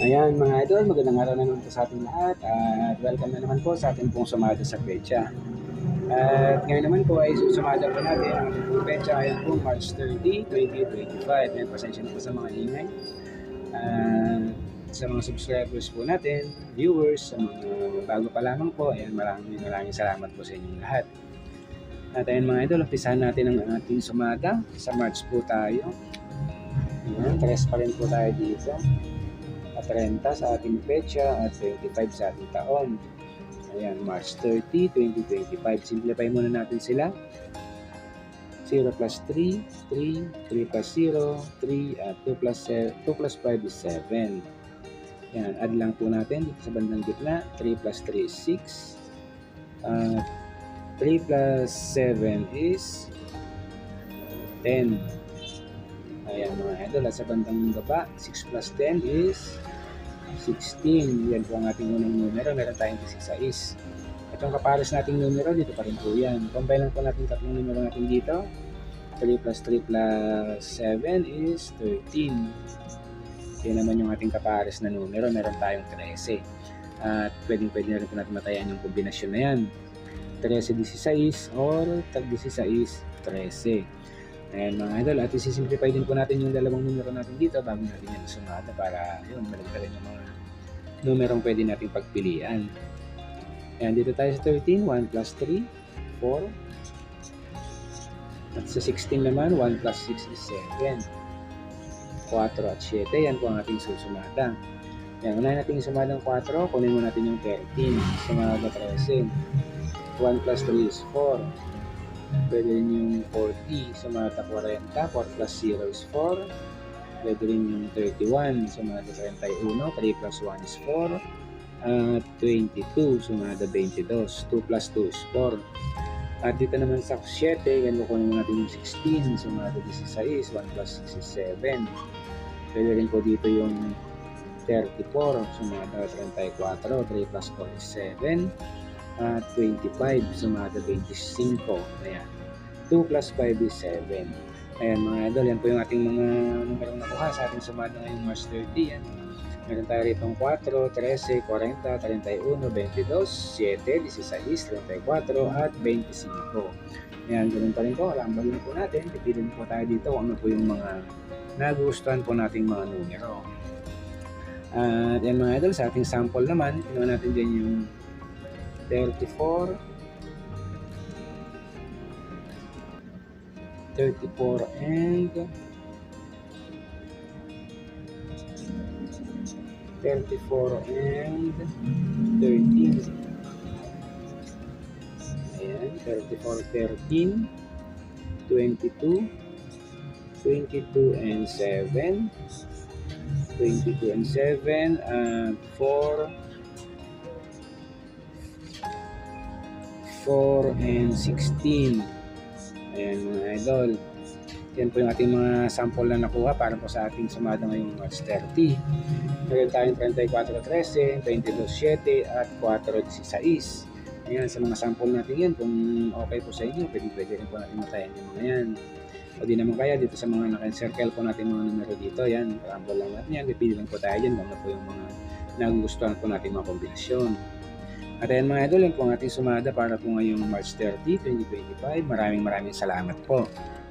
Ayan mga idol, magandang araw na naman po sa ating lahat at welcome na naman po sa ating pong sumada sa pecha. At ngayon naman po ay susumada po natin ang ating pong pecha ngayon po March 30, 2025. May pasensya na po sa mga ingay. At sa mga subscribers po natin, viewers, sa mga bago pa lamang po, ayan maraming maraming salamat po sa inyong lahat. At ayun mga idol, umpisahan natin ang ating sumada. Sa March po tayo. Ayan, tres pa rin po tayo dito at 30 sa ating petsa at 25 sa ating taon. Ayan, March 30, 2025. Simplify muna natin sila. 0 plus 3, 3, 3 plus 0, 3, at 2 plus, 2 plus 5 is 7. Yan, add lang po natin dito sa bandang gitna. 3 plus 3 is 6. At 3 plus 7 is 10. Ayan mga idol, at sa bandang baba, 6 plus 10 is 16. Yan po ang ating unang numero. Meron tayong 16. Itong kapares nating numero, dito pa rin po yan. Combine lang po natin tatlong numero natin dito. 3 plus 3 plus 7 is 13. Yan naman yung ating kapares na numero. Meron tayong 13. At pwedeng pwede na rin po natin matayan yung kombinasyon na yan. 13-16 or 16-13. Ayan mga idol, at isisimplify din po natin yung dalawang numero natin dito bago natin yan sumada para yun, malagdagan yung mga numerong pwede nating pagpilian. Ayan, dito tayo sa 13, 1 plus 3, 4. At sa 16 naman, 1 plus 6 is 7. 4 at 7, yan po ang ating susumada. Ayan, unahin natin yung sumadang 4, kunin mo natin yung 13, sumada 13. 1 plus 3 is 4. Pwede rin yung 40, sumata 40. 4 plus 0 is 4. Pwede rin yung 31, sumada 31. 3 plus 1 is 4. At 22, sumada 22. 2 plus 2 is 4. At dito naman sa 7, yan kukunin natin yung 16, sumada 16. 1 plus 6 is 7. Pwede rin po dito yung 34, sumada 34. 3 plus 4 is 7 at 25 sumada 25 ayan. 2 plus 5 is 7 ayan mga idol yan po yung ating mga numerong nakuha sa ating sumada ngayong March 30 yan. Meron tayo rito 4, 13, 40, 31, 22, 7, 16, 34 at 25 ayan ganun pa rin po. Lang po natin. Pipilin po tayo dito ano po yung mga nagustuhan po nating mga numero. At yan mga idol sa ating sample naman kinuha natin din yung 34 34 and 34 and 13 ayan 34 13 22 22 and 7 22 and 7 and 4 4 and 16. Ayan mga idol. Yan po yung ating mga sample na nakuha para po sa ating sumada ngayong March 30. Meron tayong 34-13, 22-7 at 4-16. Ayan, sa mga sample natin yan, kung okay po sa inyo, pwede, pwede rin po natin matayan yung mga yan. O di naman kaya dito sa mga naka-circle po natin mga numero dito, yan, sample lang natin yan, pipili lang po tayo dyan, kung ano po yung mga nagugustuhan po natin mga kombinasyon. At ayan mga idol, yan po ang ating sumada para po ngayong March 30, 2025. Maraming maraming salamat po.